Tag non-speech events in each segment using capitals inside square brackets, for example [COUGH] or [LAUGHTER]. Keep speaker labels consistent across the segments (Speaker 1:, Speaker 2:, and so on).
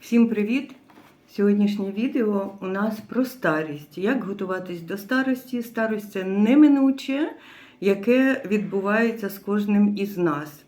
Speaker 1: Всім привіт! Сьогоднішнє відео у нас про старість. Як готуватись до старості? Старость це неминуче, яке відбувається з кожним із нас.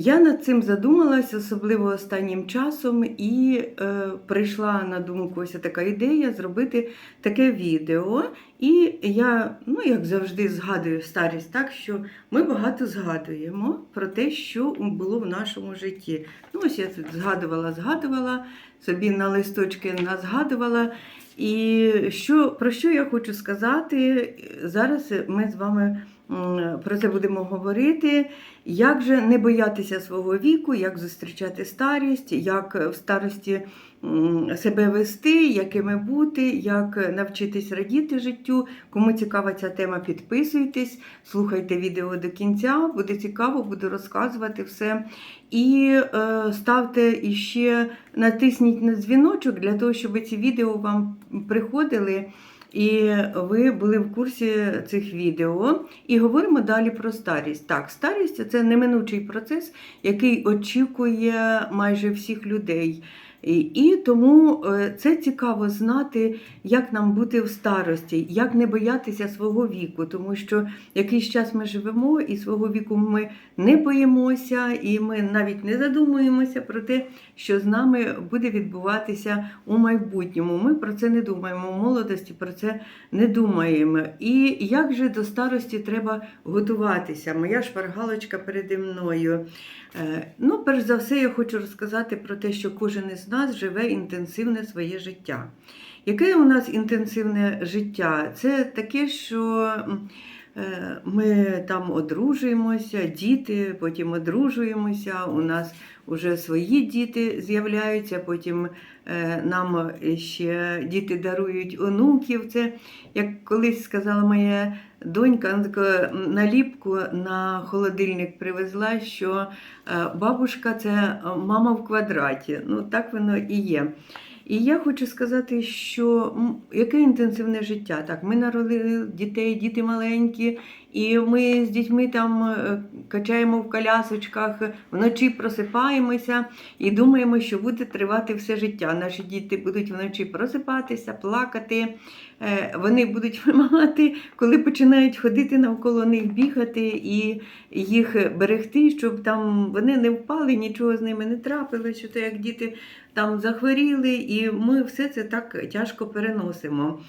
Speaker 1: Я над цим задумалась, особливо останнім часом, і е, прийшла на думку ось така ідея зробити таке відео. І я, ну як завжди, згадую старість так, що ми багато згадуємо про те, що було в нашому житті. Ну, ось я тут згадувала, згадувала, собі на листочки назгадувала. І що, про що я хочу сказати? Зараз ми з вами про це будемо говорити. Як же не боятися свого віку, як зустрічати старість, як в старості себе вести, якими бути, як навчитись радіти життю. Кому цікава ця тема, підписуйтесь, слухайте відео до кінця, буде цікаво, буду розказувати все. І е, ставте іще, натисніть на дзвіночок для того, щоб ці відео вам приходили. І ви були в курсі цих відео. І говоримо далі про старість. Так, старість це неминучий процес, який очікує майже всіх людей. І, тому е, це цікаво знати, як нам бути в старості, як не боятися свого віку, тому що якийсь час ми живемо, і свого віку ми не боїмося, і ми навіть не задумуємося про те, що з нами буде відбуватися у майбутньому. Ми про це не думаємо. У молодості про це не думаємо. І як же до старості треба готуватися? Моя шпаргалочка переді мною. Е, Ну, перш за все, я хочу розказати про те, що кожен із нас живе інтенсивне своє життя. Яке у нас інтенсивне життя? Це таке, що е, ми там одружуємося, діти, потім одружуємося. У нас вже свої діти з'являються, потім е, нам ще діти дарують онуків. Це як колись сказала моя донька, наліпку на холодильник привезла, що е, бабушка це мама в квадраті. Ну так воно і є. І я хочу сказати, що яке інтенсивне життя. Так, ми народили дітей, діти маленькі, і ми з дітьми там е, качаємо в колясочках, вночі просипаємося і думаємо, що буде тривати все життя. Наші діти будуть вночі просипатися, плакати. Е, Вони будуть [LAUGHS] вимагати, коли починають ходити навколо них, бігати і їх берегти, щоб там вони не впали, нічого з ними не трапилося, що то як діти там захворіли, і ми все це так тяжко переносимо.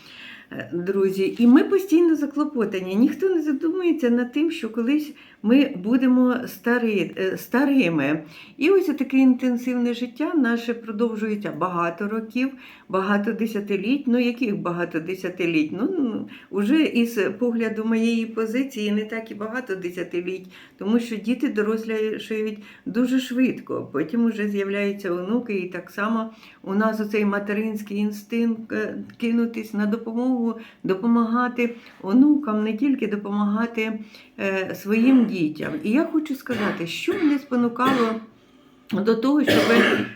Speaker 1: Е, Друзі, і ми постійно заклопотані. Ніхто не задумується над тим, що колись ми будемо стари, е, старими. І ось таке інтенсивне життя наше продовжується багато років, багато десятиліть. Ну, яких багато десятиліть? Ну, ну, уже із погляду моєї позиції не так і багато десятиліть, тому що діти дорослішають дуже швидко. Потім вже з'являються онуки, і так само у нас оцей материнський інстинкт е, кинутись на допомогу, допомагати онукам, не тільки допомагати е, своїм дітям. І я хочу сказати, що мене спонукало до того, щоб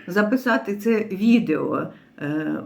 Speaker 1: записати це відео. Е,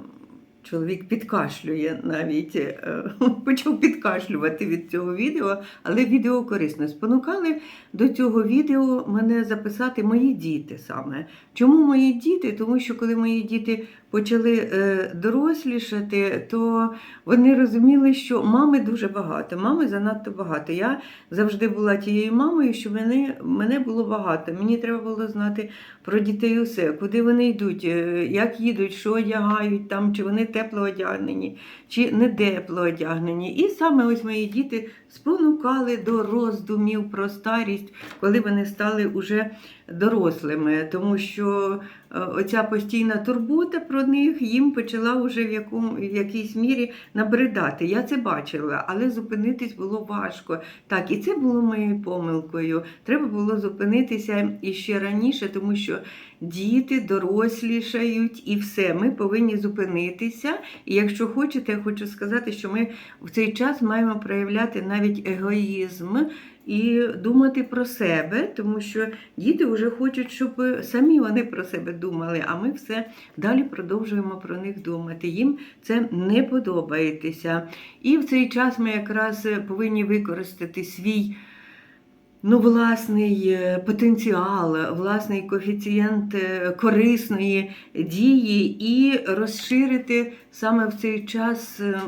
Speaker 1: Чоловік підкашлює навіть, е, [LAUGHS] почав підкашлювати від цього відео, але відео корисне. Спонукали до цього відео мене записати мої діти саме. Чому мої діти? Тому що коли мої діти почали е, дорослішати, то вони розуміли, що мами дуже багато, мами занадто багато. Я завжди була тією мамою, що мене, мене було багато. Мені треба було знати про дітей усе, куди вони йдуть, е, як їдуть, що одягають там, чи вони тепло одягнені, чи не тепло одягнені. І саме ось мої діти спонукали до роздумів про старість, коли вони стали уже дорослими, тому що е, оця постійна турбота про них їм почала вже в, якому, в якійсь мірі набридати. Я це бачила, але зупинитись було важко. Так, і це було моєю помилкою. Треба було зупинитися іще раніше, тому що діти дорослішають і все. Ми повинні зупинитися. І якщо хочете, я хочу сказати, що ми в цей час маємо проявляти навіть егоїзм. І думати про себе, тому що діти вже хочуть, щоб самі вони про себе думали, а ми все далі продовжуємо про них думати. Їм це не подобається. І в цей час ми якраз повинні використати свій ну, власний е, потенціал, власний коефіцієнт е, корисної дії і розширити саме в цей час е,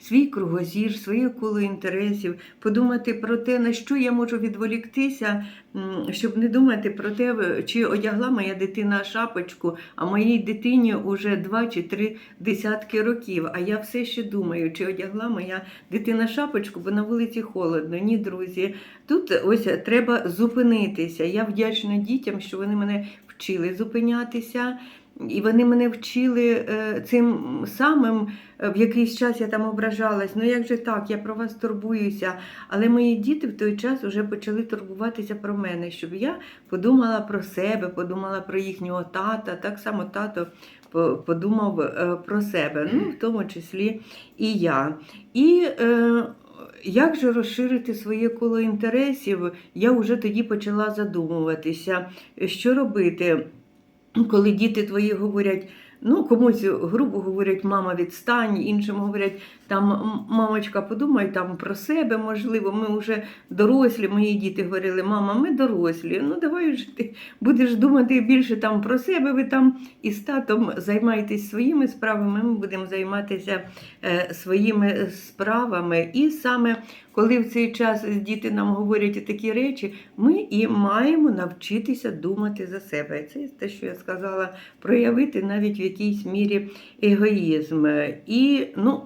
Speaker 1: свій кругозір, своє коло інтересів, подумати про те, на що я можу відволіктися, щоб не думати про те, чи одягла моя дитина шапочку, а моїй дитині вже два чи три десятки років. А я все ще думаю, чи одягла моя дитина шапочку, бо на вулиці холодно. Ні, друзі. Тут ось треба зупинитися. Я вдячна дітям, що вони мене вчили зупинятися. І вони мене вчили е, цим самим, е, в якийсь час я там ображалась. Ну як же так, я про вас турбуюся. Але мої діти в той час вже почали турбуватися про мене, щоб я подумала про себе, подумала про їхнього тата. Так само тато подумав е, про себе, ну в тому числі і я. І е, як же розширити своє коло інтересів, я вже тоді почала задумуватися, що робити, коли діти твої говорять. Ну, комусь грубо говорять, мама відстань, іншим говорять, там мамочка, подумай там про себе, можливо, ми вже дорослі. Мої діти говорили, мама, ми дорослі. Ну давай вже ти будеш думати більше там про себе. Ви там із татом займайтесь своїми справами. Ми будемо займатися е, своїми справами. І саме коли в цей час діти нам говорять такі речі, ми і маємо навчитися думати за себе. Це те, що я сказала, проявити навіть в якійсь мірі егоїзм. І ну.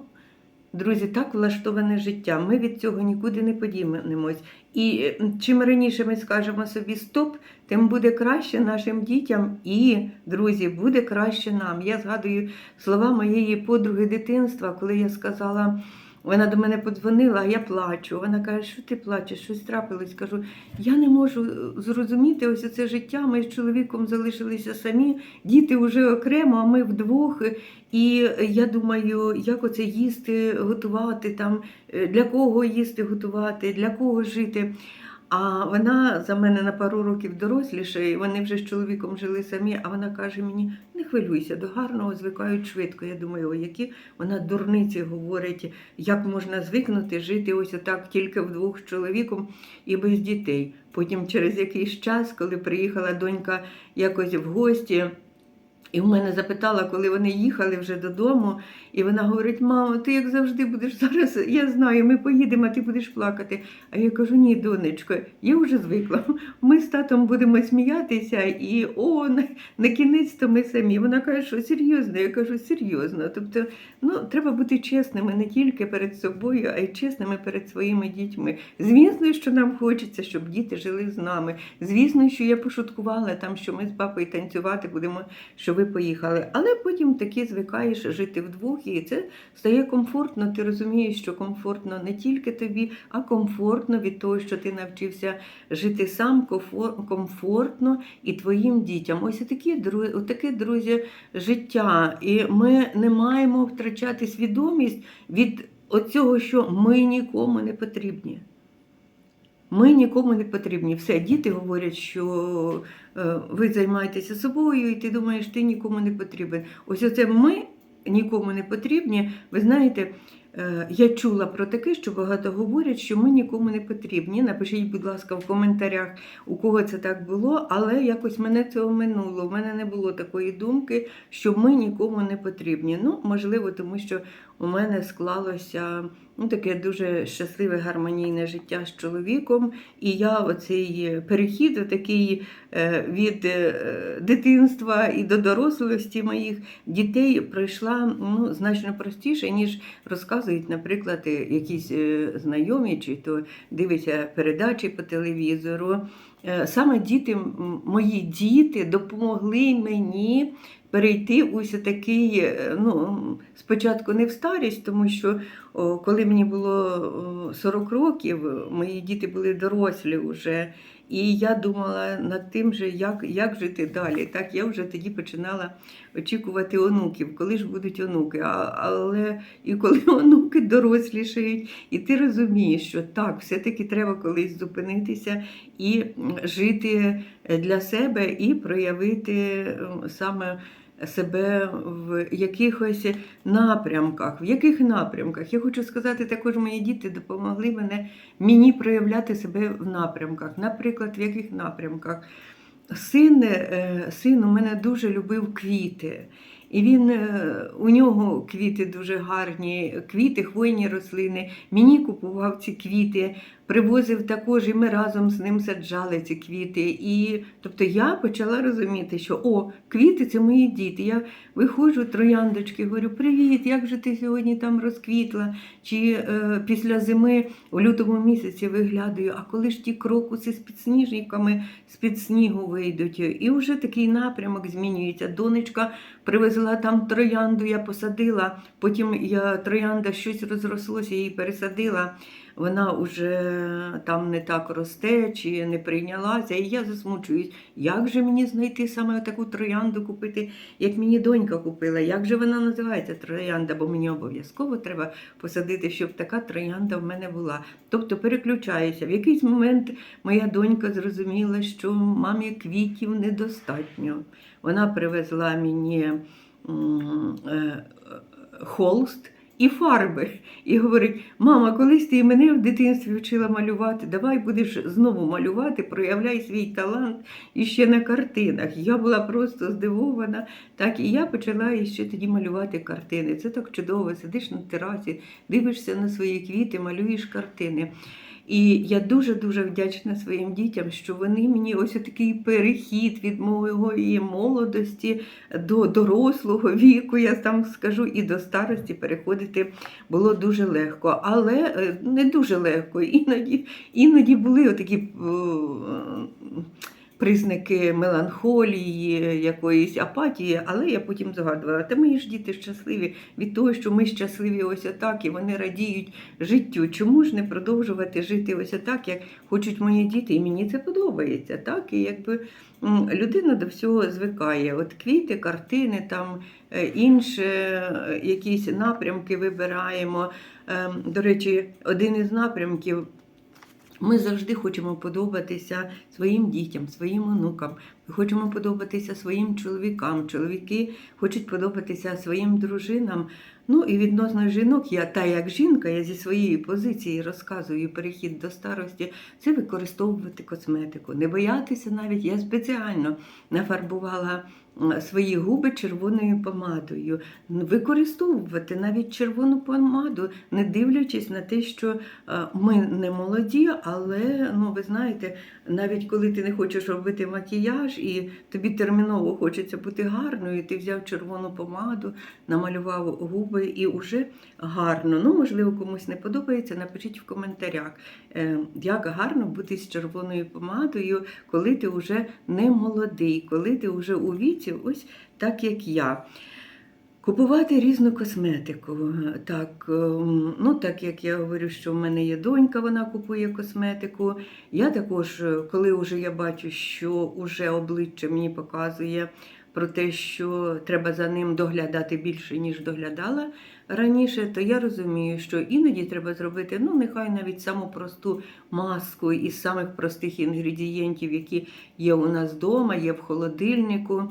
Speaker 1: Друзі, так влаштоване життя. Ми від цього нікуди не подінемось. І чим раніше ми скажемо собі стоп, тим буде краще нашим дітям і, друзі, буде краще нам. Я згадую слова моєї подруги дитинства, коли я сказала. Вона до мене подзвонила, а я плачу. Вона каже, що ти плачеш, щось трапилось. Кажу, я не можу зрозуміти ось це життя. Ми з чоловіком залишилися самі, діти вже окремо, а ми вдвох. І я думаю, як оце їсти, готувати там, е, для кого їсти, готувати, для кого жити. А вона за мене на пару років доросліша, і вони вже з чоловіком жили самі. А вона каже мені: не хвилюйся, до гарного звикають швидко. Я думаю, о, які вона дурниці говорить, як можна звикнути жити ось отак тільки вдвох з чоловіком і без дітей. Потім, через якийсь час, коли приїхала донька якось в гості. І в мене запитала, коли вони їхали вже додому, і вона говорить: мамо, ти як завжди будеш зараз, я знаю, ми поїдемо, а ти будеш плакати. А я кажу, ні, донечко, я вже звикла. Ми з татом будемо сміятися, і о, на, на кінець то ми самі. Вона каже, що серйозно. Я кажу, серйозно. Тобто, ну, треба бути чесними не тільки перед собою, а й чесними перед своїми дітьми. Звісно, що нам хочеться, щоб діти жили з нами. Звісно, що я пошуткувала там, що ми з папою танцювати будемо, що ви поїхали. Але потім таки звикаєш жити вдвох, і це стає комфортно. Ти розумієш, що комфортно не тільки тобі, а комфортно від того, що ти навчився жити сам, комфортно і твоїм дітям. Ось такі таке, друзі, життя. І ми не маємо втрачати свідомість від оцього, що ми нікому не потрібні. Ми нікому не потрібні. Все, діти говорять, що е, ви займаєтеся собою, і ти думаєш, ти нікому не потрібен. Ось оце ми нікому не потрібні. Ви знаєте, е, я чула про таке, що багато говорять, що ми нікому не потрібні. Напишіть, будь ласка, в коментарях, у кого це так було, але якось мене це оминуло. У мене не було такої думки, що ми нікому не потрібні. Ну, можливо, тому що у мене склалося ну, таке дуже щасливе гармонійне життя з чоловіком. І я оцей перехід такий е, від е, дитинства і до дорослості моїх дітей пройшла ну, значно простіше, ніж розказують, наприклад, якісь е, знайомі, чи то дивляться передачі по телевізору. Е, Саме діти, мої діти допомогли мені перейти ось такий, е, ну, спочатку не в старість, тому що коли мені було 40 років, мої діти були дорослі вже. І я думала над тим, же, як, як жити далі. Так я вже тоді починала очікувати онуків, коли ж будуть онуки. А, але і коли [LAUGHS] онуки дорослішають, і ти розумієш, що так, все-таки треба колись зупинитися і жити для себе, і проявити саме себе в якихось напрямках. В яких напрямках? Я хочу сказати, також мої діти допомогли мене мені проявляти себе в напрямках. Наприклад, в яких напрямках? Син, е, син у мене дуже любив квіти. І він е, у нього квіти дуже гарні, квіти, хвойні рослини. Мені купував ці квіти, привозив також, і ми разом з ним саджали ці квіти. І тобто я почала розуміти, що о, квіти це мої діти. Я виходжу трояндочки, говорю, привіт, як же ти сьогодні там розквітла? Чи е, після зими у лютому місяці виглядаю, а коли ж ті крокуси з підсніжниками з-під снігу вийдуть? І вже такий напрямок змінюється. Донечка привезла там троянду, я посадила, потім я троянда щось розрослося, я її пересадила. Вона вже там не так росте чи не прийнялася, і я засмучуюсь. Як же мені знайти саме таку троянду купити, як мені донька купила? Як же вона називається троянда? Бо мені обов'язково треба посадити, щоб така троянда в мене була. Тобто переключаюся. В якийсь момент моя донька зрозуміла, що мамі квітів недостатньо. Вона привезла мені е, холст і фарби. І говорить: мама, колись ти мене в дитинстві вчила малювати, давай будеш знову малювати, проявляй свій талант і ще на картинах. Я була просто здивована. Так, і я почала іще тоді малювати картини. Це так чудово, сидиш на терасі, дивишся на свої квіти, малюєш картини. І я дуже-дуже вдячна своїм дітям, що вони мені ось такий перехід від моєї молодості до дорослого віку, я там скажу, і до старості переходити було дуже легко. Але е, не дуже легко. Іноді, іноді були отакі. Признаки меланхолії, якоїсь апатії, але я потім згадувала, та мої ж діти щасливі від того, що ми щасливі ось отак, і вони радіють життю. Чому ж не продовжувати жити ось отак, як хочуть мої діти, і мені це подобається. так? І якби людина до всього звикає. От квіти, картини, там е, інші е, якісь напрямки вибираємо. Ем, До речі, один із напрямків. Ми завжди хочемо подобатися своїм дітям, своїм онукам. Ми хочемо подобатися своїм чоловікам. Чоловіки хочуть подобатися своїм дружинам. Ну і відносно жінок, я та як жінка, я зі своєї позиції розказую перехід до старості, це використовувати косметику. Не боятися навіть, я спеціально нафарбувала свої губи червоною помадою. Використовувати навіть червону помаду, не дивлячись на те, що е, ми не молоді, але ну ви знаєте, навіть коли ти не хочеш робити макіяж і тобі терміново хочеться бути гарною, ти взяв червону помаду, намалював губи і вже гарно. Ну, можливо, комусь не подобається. Напишіть в коментарях, е, як гарно бути з червоною помадою, коли ти вже не молодий, коли ти вже у віці, ось так як я. Купувати різну косметику. Так, ем, ну так як я говорю, що в мене є донька, вона купує косметику. Я також, е, коли вже я бачу, що вже обличчя мені показує про те, що треба за ним доглядати більше, ніж доглядала раніше, то я розумію, що іноді треба зробити, ну нехай навіть саму просту маску із самих простих інгредієнтів, які є у нас вдома, є в холодильнику.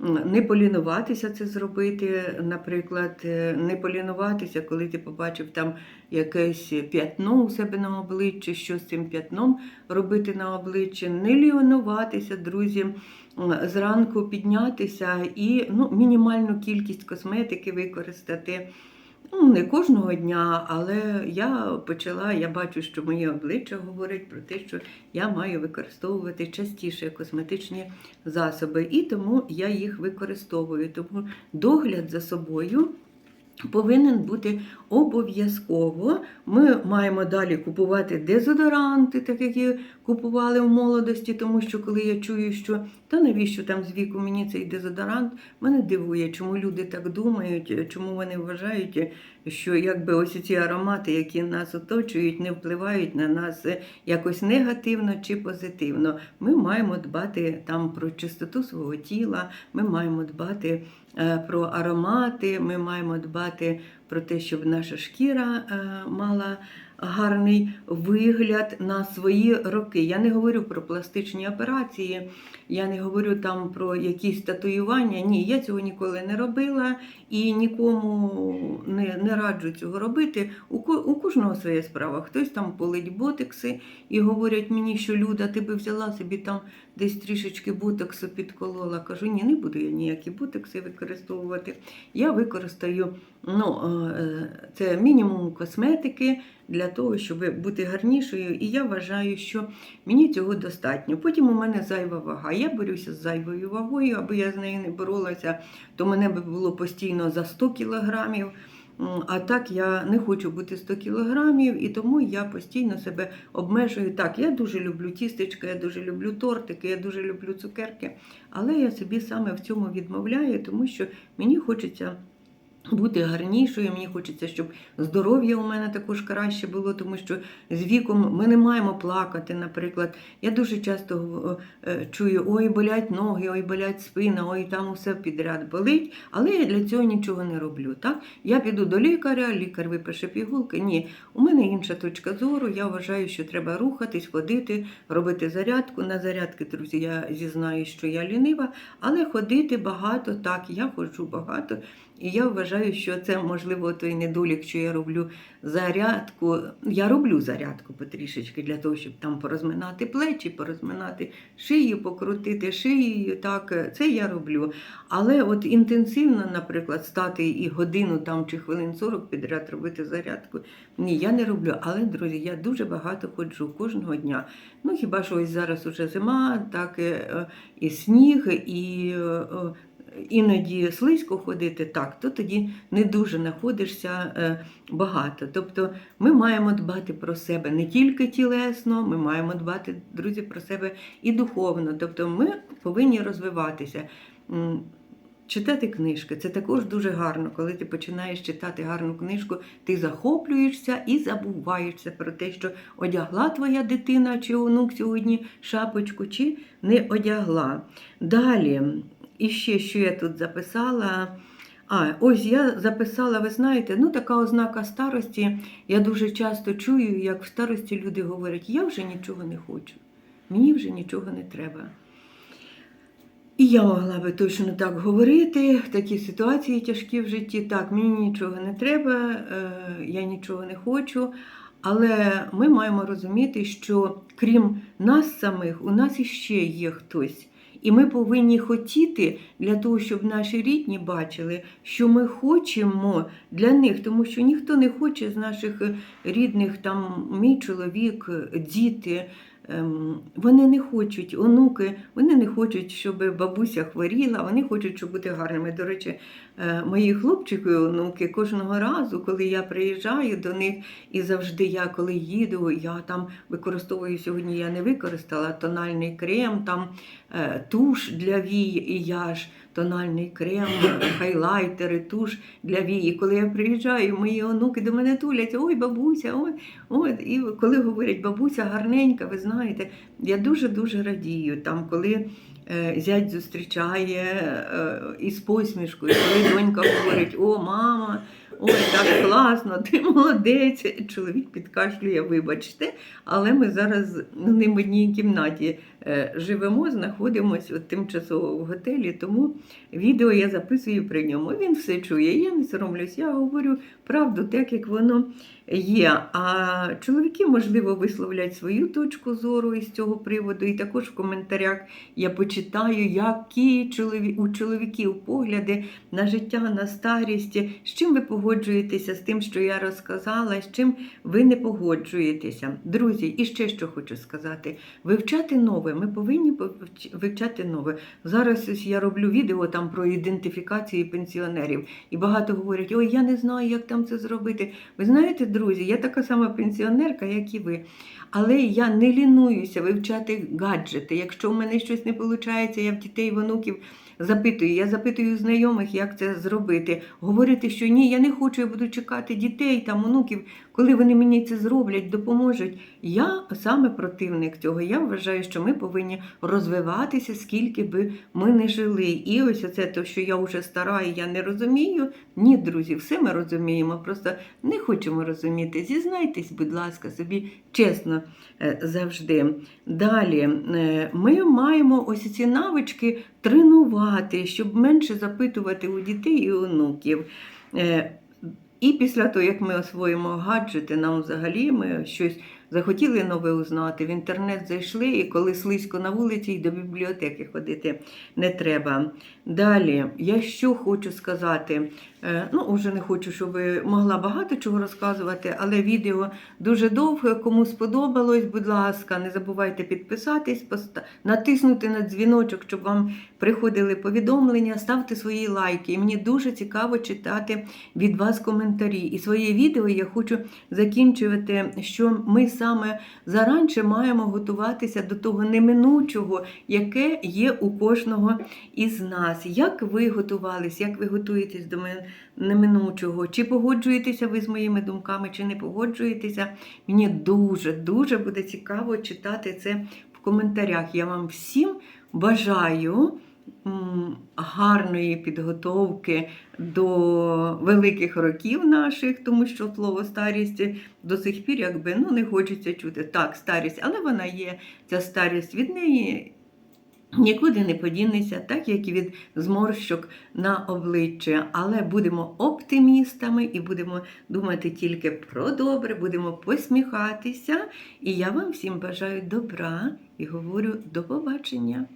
Speaker 1: Не полінуватися це зробити, наприклад, е, не полінуватися, коли ти побачив там якесь п'ятно у себе на обличчі, що з цим п'ятном робити на обличчі, не лінуватися, друзі, зранку піднятися і ну, мінімальну кількість косметики використати. Ну, не кожного дня, але я почала, я бачу, що моє обличчя говорить про те, що я маю використовувати частіше косметичні засоби, і тому я їх використовую. Тому догляд за собою повинен бути обов'язково. Ми маємо далі купувати дезодоранти, так як купували в молодості, тому що коли я чую, що та навіщо там з віку мені цей дезодорант, мене дивує, чому люди так думають, чому вони вважають, що якби ось ці аромати, які нас оточують, не впливають на нас якось негативно чи позитивно. Ми маємо дбати там про чистоту свого тіла, ми маємо дбати е, про аромати, ми маємо дбати про те, щоб наша шкіра е, мала гарний вигляд на свої роки. Я не говорю про пластичні операції, я не говорю там про якісь татуювання. Ні, я цього ніколи не робила і нікому не, не раджу цього робити. У, у кожного своя справа. Хтось там полить ботекси і говорять мені, що Люда, ти би взяла собі там десь трішечки ботоксу підколола. Кажу, ні, не буду я ніякі ботокси використовувати. Я використаю ну, е, це мінімум косметики для того, щоб бути гарнішою. І я вважаю, що мені цього достатньо. Потім у мене зайва вага. Я борюся з зайвою вагою, аби я з нею не боролася, то мене би було постійно за 100 кілограмів. А так я не хочу бути 100 кілограмів, і тому я постійно себе обмежую. Так, я дуже люблю тістечка, я дуже люблю тортики, я дуже люблю цукерки, але я собі саме в цьому відмовляю, тому що мені хочеться. Бути гарнішою, мені хочеться, щоб здоров'я у мене також краще було, тому що з віком ми не маємо плакати. Наприклад, я дуже часто е, чую: ой, болять ноги, ой, болять спина, ой, там усе підряд болить. Але я для цього нічого не роблю. Так? Я піду до лікаря, лікар випише пігулки. Ні, у мене інша точка зору. Я вважаю, що треба рухатись, ходити, робити зарядку. На зарядки, друзі, я зізнаю, що я лінива, але ходити багато, так, я ходжу багато. І я вважаю, що це можливо той недолік, що я роблю зарядку. Я роблю зарядку потрішечки для того, щоб там порозминати плечі, порозминати шию, покрутити шиєю. Так, це я роблю. Але от інтенсивно, наприклад, стати і годину там чи хвилин 40 підряд робити зарядку. Ні, я не роблю. Але, друзі, я дуже багато ходжу кожного дня. Ну хіба що ось зараз уже зима, так е, е, і сніг, і. Іноді слизько ходити, так, то тоді не дуже знаходишся е, багато. Тобто ми маємо дбати про себе не тільки тілесно, ми маємо дбати, друзі, про себе і духовно. Тобто ми повинні розвиватися. Читати книжки це також дуже гарно. Коли ти починаєш читати гарну книжку, ти захоплюєшся і забуваєшся про те, що одягла твоя дитина чи онук сьогодні шапочку, чи не одягла. Далі, і ще що я тут записала. А, ось я записала, ви знаєте, ну така ознака старості. Я дуже часто чую, як в старості люди говорять, я вже нічого не хочу, мені вже нічого не треба. І я могла би точно так говорити, в такі ситуації тяжкі в житті. Так, мені нічого не треба, е, я нічого не хочу. Але ми маємо розуміти, що крім нас самих, у нас іще є хтось. І ми повинні хотіти для того, щоб наші рідні бачили, що ми хочемо для них, тому що ніхто не хоче з наших е, рідних, там мій чоловік, е, діти. ем, Вони не хочуть, онуки, вони не хочуть, щоб бабуся хворіла, вони хочуть, щоб бути гарними. До речі, мої хлопчики, онуки, кожного разу, коли я приїжджаю до них, і завжди я, коли їду, я там використовую сьогодні, я не використала тональний крем, там е, туш для вій, і я ж тональний крем, [COUGHS] хайлайтери, туш для вій. І коли я приїжджаю, мої онуки до мене туляться, ой, бабуся, ой, ой. І коли говорять, бабуся гарненька, ви знаєте, я дуже-дуже радію. Там, коли е, зять зустрічає е, із посмішкою, коли донька говорить, о, мама. Ой, так класно, ти молодець. Чоловік підкашлює, вибачте, але ми зараз не в одній кімнаті е, живемо, знаходимося тимчасово в готелі, тому відео я записую при ньому. Він все чує. Я не соромлюсь, я говорю правду, так як воно є. А чоловіки, можливо, висловлять свою точку зору із цього приводу. І також в коментарях я почитаю, які у чоловіків погляди на життя, на старість, з чим ви погоджуєтеся з тим, що я розказала, з чим ви не погоджуєтеся. Друзі, і ще що хочу сказати: вивчати нове. Ми повинні вивчати нове. Зараз ось я роблю відео там про ідентифікацію пенсіонерів, і багато говорять: ой, я не знаю, як там це зробити. Ви знаєте, друзі, я така сама пенсіонерка, як і ви. Але я не лінуюся вивчати гаджети. Якщо в мене щось не виходить, я в дітей, в онуків запитую. Я запитую знайомих, як це зробити. Говорити, що ні, я не хочу, я буду чекати дітей там, онуків, коли вони мені це зроблять, допоможуть. Я саме противник цього. Я вважаю, що ми повинні розвиватися, скільки би ми не жили. І ось оце те, що я вже стара і я не розумію. Ні, друзі, все ми розуміємо, просто не хочемо розуміти. Зізнайтесь, будь ласка, собі чесно е, завжди. Далі е, ми маємо ось ці навички тренувати, щоб менше запитувати у дітей і онуків. Е, І після того, як ми освоїмо гаджети, нам взагалі ми щось захотіли нове узнати, в інтернет зайшли, і коли слизько на вулиці, і до бібліотеки ходити не треба. Далі, я що хочу сказати. Е, Ну, вже не хочу, щоб могла багато чого розказувати, але відео дуже довге. Кому сподобалось, будь ласка, не забувайте підписатись, натиснути на дзвіночок, щоб вам приходили повідомлення, ставте свої лайки. І мені дуже цікаво читати від вас коментарі. І своє відео я хочу закінчувати, що ми саме заранче маємо готуватися до того неминучого, яке є у кожного із нас. Як ви готувались, як ви готуєтесь до мен- неминучого? Чи погоджуєтеся ви з моїми думками, чи не погоджуєтеся? Мені дуже, дуже буде цікаво читати це в коментарях. Я вам всім бажаю гарної підготовки до великих років наших, тому що слово старість до сих пір якби ну, не хочеться чути. Так, старість, але вона є, ця старість від неї. Нікуди не подінеться, так як і від зморщок на обличчя. Але будемо оптимістами і будемо думати тільки про добре, будемо посміхатися. І я вам всім бажаю добра і говорю до побачення.